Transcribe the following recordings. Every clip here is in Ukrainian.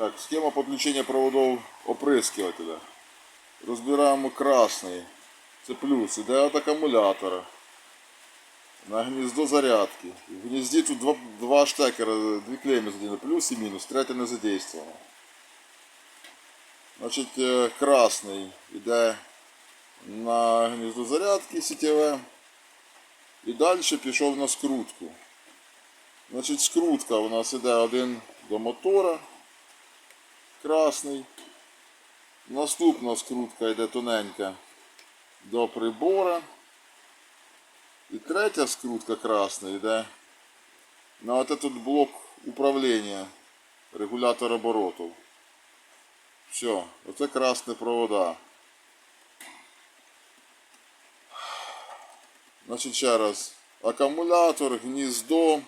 Так, схема подключения проводов оприскивателя. Розбираємо красний. Це плюс. Іде від акумулятора. На гніздо зарядки. В гнізді тут два, два штекера, дві клейми задіяні, плюс і мінус, третє не задействовано. Значить, е, красний йде на гніздо зарядки сітєве. І далі пішов на скрутку. Значить, скрутка у нас іде один до мотора. Красний. Наступна скрутка йде тоненька до прибора. І третя скрутка красна йде на от этот блок управління, регулятор оборотів. Все, оце красні провода. Значить, ще раз. Акумулятор, гніздо,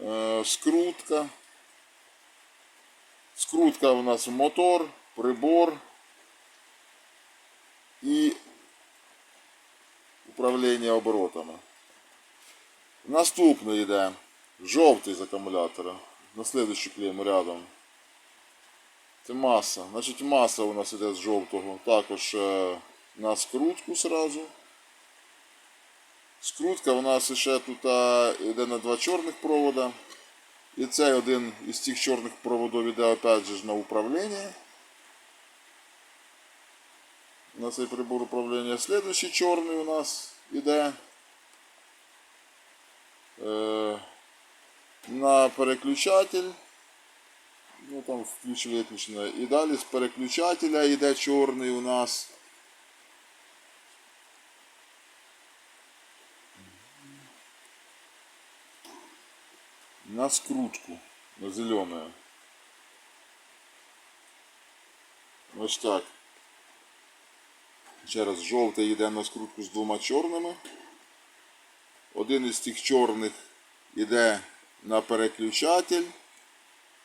е, скрутка. Скрутка у нас мотор, прибор і управління оборотами. Наступний йде жовтий з акумулятора. На слідущу клейму рядом. Це маса. Значить маса у нас йде з жовтого. Також е, на скрутку сразу. Скрутка у нас ще тут е, йде на два чорних провода. І цей один із цих чорних проводів йде опять же на управління. На цей прибор управління. Слідуючий чорний у нас іде е, на переключатель. Ну там включ виключено. І далі з переключателя йде чорний у нас. На скрутку, на зеленую. Ось так. Ще раз жовтий йде на скрутку з двома чорними. Один із тих чорних йде на переключатель.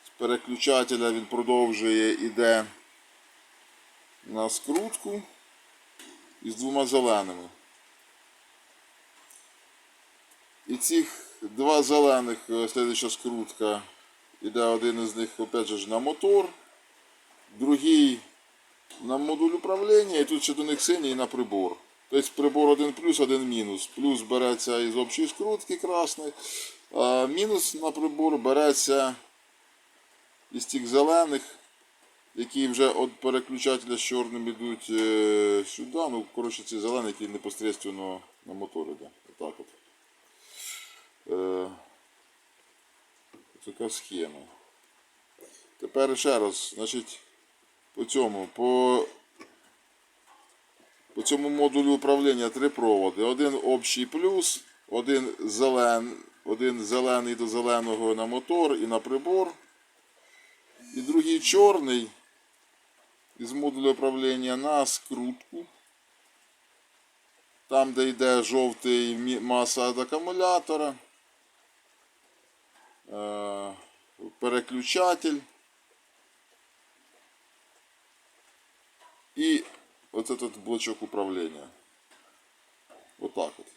З переключателя він продовжує йде на скрутку із двома зеленими. І цих два зелених, е, слідуюча скрутка, іде один із них опять же на мотор, другий на модуль управління, і тут ще до них синій на прибор. Тобто прибор один плюс, один мінус. Плюс береться із общої скрутки красної, а мінус на прибор береться із тих зелених, які вже від переключателя з чорним йдуть е, сюди. Ну, коротше, ці зелені, які непосередньо на мотор йде. Е, така схема. Тепер ще раз, значить, по цьому, по, по цьому модулю управління три проводи. Один общий плюс, один, зелен, один зелений до зеленого на мотор і на прибор. І другий чорний із модуля управління на скрутку. Там, де йде жовтий маса від акумулятора. Е, переключатель. И вот этот блочок управления. Вот так от.